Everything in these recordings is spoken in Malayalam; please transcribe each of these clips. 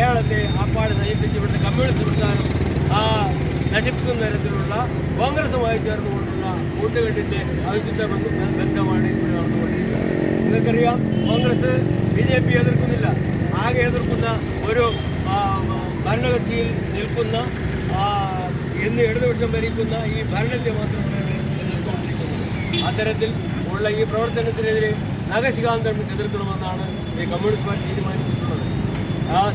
കേരളത്തെ ആപ്പാട് നയിപ്പിച്ച് ഇവിടുത്തെ കമ്മ്യൂണിസ്റ്റ് പ്രസ്ഥാനം ആ നശിപ്പിക്കുന്ന തരത്തിലുള്ള കോൺഗ്രസുമായി ചേർന്നുകൊണ്ടുള്ള കൂട്ടുകെട്ടിന്റെ അവിശുദ്ധ ബന്ധ- ബന്ധമാണ് ഇവിടെ നടന്നുകൊണ്ടിരിക്കുന്നത്. നിങ്ങൾക്കറിയാം കോൺഗ്രസ് ബി ജെ പി എതിർക്കുന്നില്ല. ആകെ എതിർക്കുന്ന ഒരു ഭരണകക്ഷിയിൽ നിൽക്കുന്ന എന്ന് ഇടതുപക്ഷം ഭരിക്കുന്ന ഈ ഭരണത്തെ മാത്രമാണ് എതിർത്തുകൊണ്ടിരിക്കുന്നത് അത്തരത്തിൽ ഉള്ള ഈ പ്രവർത്തനത്തിനെതിരെ നഖശികാന്തം എതിർക്കണമെന്നാണ് ഈ കമ്മ്യൂണിസ്റ്റ് പാർട്ടി ആ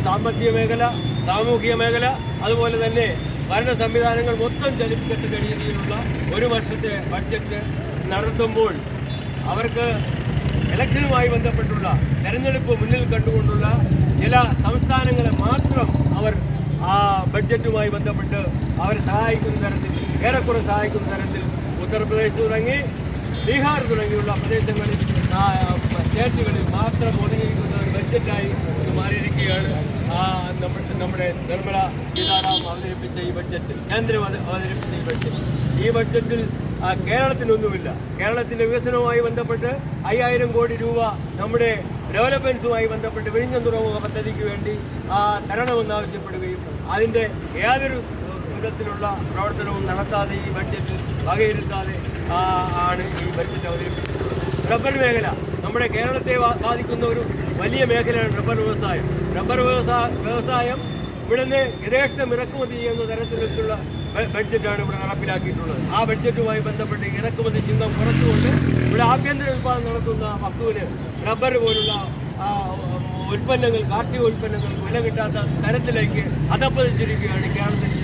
സാമ്പത്തിക മേഖല സാമൂഹിക മേഖല അതുപോലെ തന്നെ ഭരണ സംവിധാനങ്ങൾ മൊത്തം ചലിപ്പിക്കത്തക്ക രീതിയിലുള്ള ഒരു വർഷത്തെ ബഡ്ജറ്റ് നടത്തുമ്പോൾ അവർക്ക് ഇലക്ഷനുമായി ബന്ധപ്പെട്ടുള്ള തെരഞ്ഞെടുപ്പ് മുന്നിൽ കണ്ടുകൊണ്ടുള്ള ചില സംസ്ഥാനങ്ങളെ മാത്രം അവർ ആ ബഡ്ജറ്റുമായി ബന്ധപ്പെട്ട് അവരെ സഹായിക്കുന്ന തരത്തിൽ ഏറെക്കുറെ സഹായിക്കുന്ന തരത്തിൽ ഉത്തർപ്രദേശ് തുടങ്ങി ബീഹാർ തുടങ്ങിയുള്ള പ്രദേശങ്ങളിൽ സ്റ്റേറ്റുകളിൽ മാത്രം ഒതുങ്ങിയിരിക്കുന്ന ഒരു ബഡ്ജറ്റായി മാറിയിരിക്കുകയാണ്. ആ, നമ്മുടെ നിർമ്മല സീതാറാം അവതരിപ്പിച്ച ഈ ബഡ്ജറ്റ് കേന്ദ്രം അവത- അവതരിപ്പിച്ച ഈ ബഡ്ജറ്റ് ഈ ബഡ്ജറ്റിൽ കേരളത്തിനൊന്നുമില്ല. കേരളത്തിന്റെ വികസനവുമായി ബന്ധപ്പെട്ട് അയ്യായിരം കോടി രൂപ നമ്മുടെ ഡെവലപ്മെൻസുമായി ബന്ധപ്പെട്ട് വിഴിഞ്ഞം തുറമുഖ പദ്ധതിക്ക് വേണ്ടി തരണമെന്നാവശ്യപ്പെടുകയും അതിന്റെ യാതൊരു വിധത്തിലുള്ള പ്രവർത്തനവും നടത്താതെ ഈ ബഡ്ജറ്റിൽ വകയിരുത്താതെ ആണ് ഈ ബഡ്ജറ്റ് അവതരിപ്പിച്ചിട്ടുള്ളത് റബ്ബർ മേഖല. നമ്മുടെ കേരളത്തെ ബാധിക്കുന്ന ഒരു വലിയ മേഖലയാണ് റബ്ബർ വ്യവസായം. റബ്ബർ വ്യവസായ വ്യവസായം ഇവിടുന്ന് യഥേഷ്ടം ഇറക്കുമതി ചെയ്യുന്ന തരത്തിലുള്ള ബഡ്ജറ്റാണ് ഇവിടെ നടപ്പിലാക്കിയിട്ടുള്ളത്. ആ ബഡ്ജറ്റുമായി ബന്ധപ്പെട്ട് ഇറക്കുമതി ചിഹ്നം കുറച്ചുകൊണ്ട് ഇവിടെ ആഭ്യന്തര ഉൽപ്പാദനം നടത്തുന്ന വസ്തുവിന് റബ്ബർ പോലുള്ള ഉൽപ്പന്നങ്ങൾ കാർഷിക ഉൽപ്പന്നങ്ങൾ വില കിട്ടാത്ത തരത്തിലേക്ക് അധപ്പതിച്ചിരിക്കുകയാണ് കേരളത്തിൽ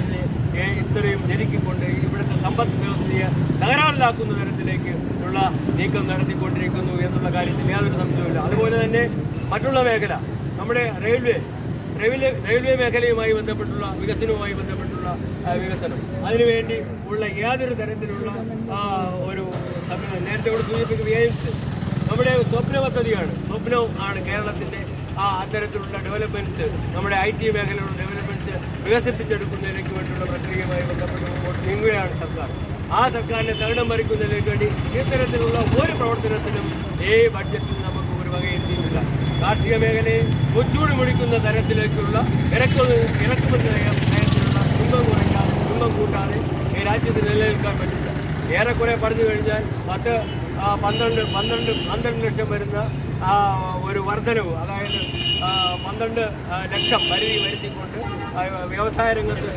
ഇത്രയും ഞെരുക്കിക്കൊണ്ട് ഇവിടുത്തെ സമ്പദ് വ്യവസ്ഥയെ തകരാറിലാക്കുന്ന തരത്തിലേക്ക് ഉള്ള നീക്കം നടത്തിക്കൊണ്ടിരിക്കുന്നു എന്നുള്ള കാര്യത്തിൽ യാതൊരു സംശയവുമില്ല. അതുപോലെ തന്നെ മറ്റുള്ള മേഖല നമ്മുടെ റെയിൽവേ റെയിൽവേ റെയിൽവേ മേഖലയുമായി ബന്ധപ്പെട്ടുള്ള വികസനവുമായി ബന്ധപ്പെട്ടുള്ള വികസനം. അതിനുവേണ്ടി ഉള്ള യാതൊരു തരത്തിലുള്ള ഒരു നേരത്തെ ഇവിടെ സൂചിപ്പിക്കുന്ന നമ്മുടെ സ്വപ്ന പദ്ധതിയാണ്. സ്വപ്നവും ആണ് കേരളത്തിന്റെ ആ അത്തരത്തിലുള്ള ഡെവലപ്മെന്റ്സ് നമ്മുടെ ഐ ടി മേഖലയിലുള്ള ഡെവലപ്മെന്റ്സ് വികസിപ്പിച്ചെടുക്കുന്നതിലേക്ക് വേണ്ടിയുള്ള പ്രക്രിയയുമായി ബന്ധപ്പെട്ട് മുമ്പോട്ട് നീങ്ങുകയാണ് സർക്കാർ. ആ സർക്കാരിനെ തകിടം മറിക്കുന്നതിലേക്ക് വേണ്ടി ഇത്തരത്തിലുള്ള ഒരു പ്രവർത്തനത്തിനും ഈ ബഡ്ജറ്റിൽ നമുക്ക് ഒരു വകയെത്തിയിട്ടില്ല കാർഷിക മേഖലയെ കൊച്ചൂട് മുടിക്കുന്ന തരത്തിലേക്കുള്ള ഇറക്കുമതി ഇറക്കുമതി നയ- നയത്തിലുള്ള ചുങ്കം കുറയ്ക്കാതെ ചുങ്കം കൂട്ടാതെ ഈ രാജ്യത്ത് നിലനിൽക്കാൻ പറ്റില്ല. ഏറെക്കുറെ പറഞ്ഞു കഴിഞ്ഞാൽ പത്ത് പന്ത്രണ്ട് പന്ത്രണ്ട് പന്ത്രണ്ട് ലക്ഷം വരുന്ന ഒരു വർധനവ് അതായത് പന്ത്രണ്ട് ലക്ഷം പരിധി വരുത്തിക്കൊണ്ട് വ്യവസായ രംഗത്ത്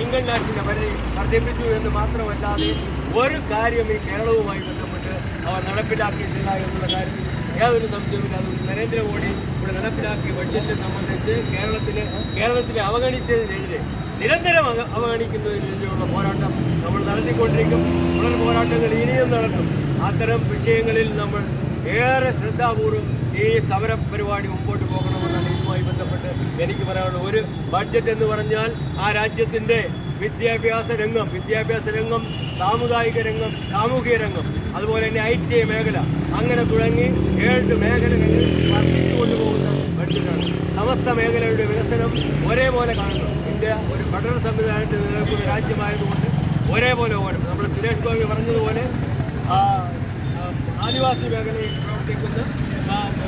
ഇൻകം ടാക്സിന്റെ പരിധി വർദ്ധിപ്പിച്ചു എന്ന് മാത്രമല്ലാതെ ഒരു കാര്യം ഈ കേരളവുമായി ബന്ധപ്പെട്ട് അവർ നടപ്പിലാക്കിയിട്ടില്ല എന്നുള്ള കാര്യത്തിൽ യാതൊരു സംശയമില്ല അതുകൊണ്ട് നരേന്ദ്രമോദി ഇവിടെ നടപ്പിലാക്കിയ ബഡ്ജറ്റ് സംബന്ധിച്ച് കേരളത്തിലെ കേരളത്തിലെ അവഗണിച്ചതിനെതിരെ നിരന്തരം അവ- അവഗണിക്കുന്നതിനെതിരെയുള്ള പോരാട്ടം നമ്മൾ നടത്തിക്കൊണ്ടിരിക്കും. തുടർ പോരാട്ടങ്ങൾ ഇനിയും നടക്കും. അത്തരം വിഷയങ്ങളിൽ നമ്മൾ ഏറെ ശ്രദ്ധാപൂർവം ഈ സമര പരിപാടി മുമ്പോട്ട് പോകണമെന്നാണ് ഇതുമായി ബന്ധപ്പെട്ട് എനിക്ക് പറയാനുള്ളത്. ഒരു ബഡ്ജറ്റ് എന്ന് പറഞ്ഞാൽ ആ രാജ്യത്തിന്റെ വിദ്യാഭ്യാസ രംഗം വിദ്യാഭ്യാസ രംഗം സാമുദായിക രംഗം സാമൂഹിക രംഗം അതുപോലെ തന്നെ ഐ ടി മേഖല അങ്ങനെ തുടങ്ങി ഏഴ് മേഖലകളിൽ വർദ്ധിച്ചു കൊണ്ടുപോകുന്ന ബഡ്ജറ്റാണ് സമസ്ത മേഖലയുടെ വികസനം ഒരേപോലെ കാണണം ഇന്ത്യ ഒരു ഫെഡറൽ സംവിധാനത്തിൽ നിലനിൽക്കുന്ന രാജ്യമായതുകൊണ്ട് ഒരേപോലെ പോകണം നമ്മുടെ സുരേഷ് ഗോപി പറഞ്ഞതുപോലെ ആദിവാസി മേഖലയിൽ പ്രവർത്തിക്കുന്ന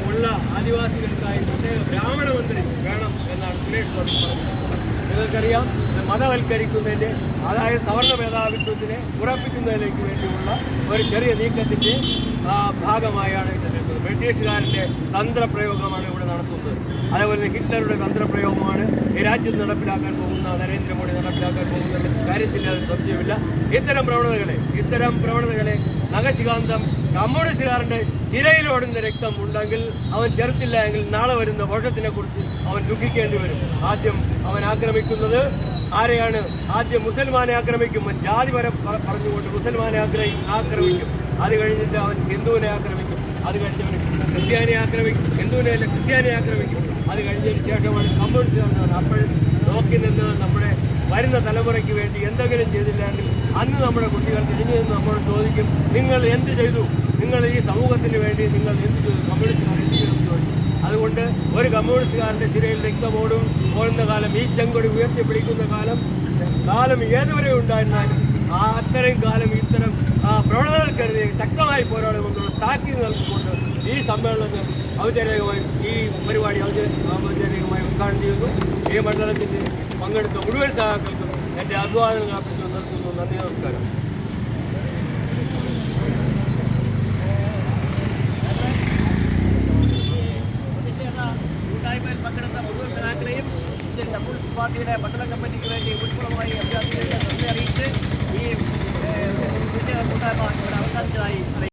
ഉള്ള ആദിവാസികൾക്കായി പ്രത്യേക ബ്രാഹ്മണ മന്ത്രി വേണം എന്നാണ് സുരേഷ് ഗോപി പറഞ്ഞത്. നിങ്ങൾക്കറിയാം മതവൽക്കരിക്കുന്നതിന്റെ അതായത് സവർണ മേധാവിത്വത്തിനെ ഉറപ്പിക്കുന്നതിലേക്ക് വേണ്ടിയുള്ള ഒരു ചെറിയ നീക്കത്തിന്റെ ഭാഗമായാണ് നിൽക്കുന്നത് ബ്രിട്ടീഷുകാരന്റെ തന്ത്രപ്രയോഗമാണ് ഇവിടെ നടത്തുന്നത്. അതേപോലെ തന്നെ ഹിറ്റ്ലറുടെ തന്ത്രപ്രയോഗമാണ് ഈ രാജ്യത്ത് നടപ്പിലാക്കാൻ പോകുന്ന നരേന്ദ്രമോദി നടപ്പിലാക്കാൻ പോകുന്ന കാര്യത്തിൽ അത് സംശയമില്ല ഇത്തരം പ്രവണതകളെ ഇത്തരം പ്രവണതകളെ നഖശികാന്തം കമ്മ്യൂണിസ്റ്റുകാരന്റെ ചിരയിലോടുന്ന രക്തം ഉണ്ടെങ്കിൽ അവൻ ചെറുത്തില്ല എങ്കിൽ നാളെ വരുന്ന വർഷത്തിനെ കുറിച്ച് അവൻ ദുഃഖിക്കേണ്ടി വരും. ആദ്യം അവൻ ആക്രമിക്കുന്നത് ആരെയാണ്? ആദ്യം മുസൽമാനെ ആക്രമിക്കും. ജാതി വരെ പറഞ്ഞുകൊണ്ട് മുസൽമാനെ ആഗ്രഹിക്കും ആക്രമിക്കും. അത് കഴിഞ്ഞിട്ട് അവൻ ഹിന്ദുവിനെ ആക്രമിക്കും. അത് കഴിഞ്ഞ് ക്രിസ്ത്യാനി ആക്രമിക്കും. ഹിന്ദുവിനെ അല്ല ക്രിസ്ത്യാനിയെ ആക്രമിക്കും. അത് കഴിഞ്ഞതിന് ശേഷമാണ് കമ്മ്യൂണിസ്റ്റ് അപ്പോൾ നോക്കി നിന്ന് നമ്മുടെ വരുന്ന തലമുറയ്ക്ക് വേണ്ടി എന്തെങ്കിലും ചെയ്തില്ലെങ്കിൽ അന്ന് നമ്മുടെ കുട്ടികൾ തിരിഞ്ഞു നിന്ന് നമ്മളോട് ചോദിക്കും നിങ്ങൾ എന്ത് ചെയ്തു? നിങ്ങൾ ഈ സമൂഹത്തിന് വേണ്ടി നിങ്ങൾ എന്ത് ചെയ്തു? കമ്മ്യൂണിസ്റ്റുകാർ എന്ത് ചെയ്തു? ചോദിക്കും. അതുകൊണ്ട് ഒരു കമ്മ്യൂണിസ്റ്റുകാരന്റെ ചിരയിൽ രക്തമോടും ഓടുന്ന കാലം ഈ ചെങ്കൊടി ഉയർത്തിപ്പിടിക്കുന്ന കാലം കാലം ഏതുവരെ ഉണ്ടായിരുന്നാലും ആ അത്തരം കാലം ഇത്തരം പ്രവണതകൾക്കെതിരെ ശക്തമായി പോരാടുമെന്നുള്ള താക്കീത് നൽകിക്കൊണ്ട് ഈ സമ്മേളനത്തിൽ ഔദ്യോഗികമായി ഈ പരിപാടി ഔദ്യോഗികമായി ഉദ്ഘാടനം ചെയ്യുന്നു. ഈ മണ്ഡലത്തിന്റെ പങ്കെടുത്ത മുഴുവൻ സഹാക്കൾക്കും എന്റെ അഭിവാദനങ്ങൾ അർപ്പിച്ചു നിർത്തുന്നു. നന്ദി നമസ്കാരം. പങ്കെടുത്ത മുഴുവൻ സഹാക്കളെയും ഇന്ത്യൻ കമ്മ്യൂണിസ്റ്റ് പാർട്ടിയുടെ മണ്ഡലം കമ്മിറ്റിക്ക് വേണ്ടി ഊഷ്മളമായി അഭ്യർത്ഥിച്ച് നന്ദി അറിയിച്ച് ากรของเราตั้งใจ